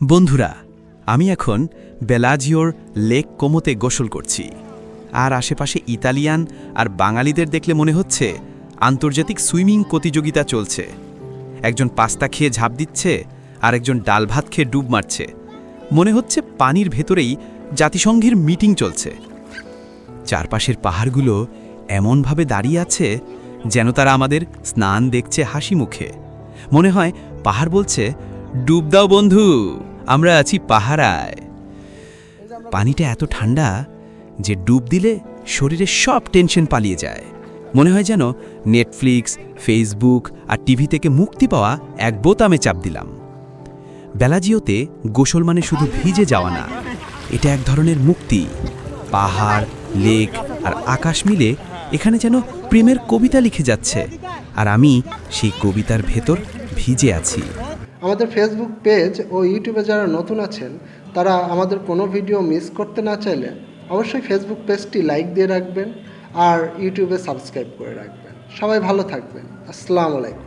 বন্ধুরা, আমি এখন বেলাজিওর লেক কোমোতে গোসল করছি। আর আশেপাশে ইতালিয়ান আর বাঙালিদের দেখলে মনে হচ্ছে আন্তর্জাতিক সুইমিং প্রতিযোগিতা চলছে। একজন পাস্তা খেয়ে ঝাঁপ দিচ্ছে আর একজন ডাল ভাত খেয়ে ডুব মারছে। মনে হচ্ছে পানির ভেতরেই জাতিসংঘের মিটিং চলছে। চারপাশের পাহাড়গুলো এমনভাবে দাঁড়িয়ে আছে যেন তারা আমাদের স্নান দেখছে হাসি মুখে। মনে হয় পাহাড় বলছে, ডুব দাও বন্ধু। আমরা আছি পাহারায়। পানিটা এত ঠান্ডা যে ডুব দিলে শরীরে সব টেনশন পালিয়ে যায়। মনে হয় যেন নেটফ্লিক্স ফেসবুক আর টিভি থেকে মুক্তি পাওয়া এক বোতামে চাপ দিলাম। বেলাজিওতে গোসল মানে শুধু ভিজে যাওয়া না, এটা এক ধরনের মুক্তি। পাহাড়, লেক আর আকাশ মিলে এখানে যেন প্রেমের কবিতা লিখে যাচ্ছে। আর আমি সেই কবিতার ভেতর ভিজে আছি। আমাদের ফেসবুক পেজ ও ইউটিউবে যারা নতুন আছেন, তারা আমাদের কোনো ভিডিও মিস করতে না চাইলে অবশ্যই ফেসবুক পেজটি লাইক দিয়ে রাখবেন আর ইউটিউবে সাবস্ক্রাইব করে রাখবেন। সবাই ভালো থাকবেন। আসসালামু আলাইকুম।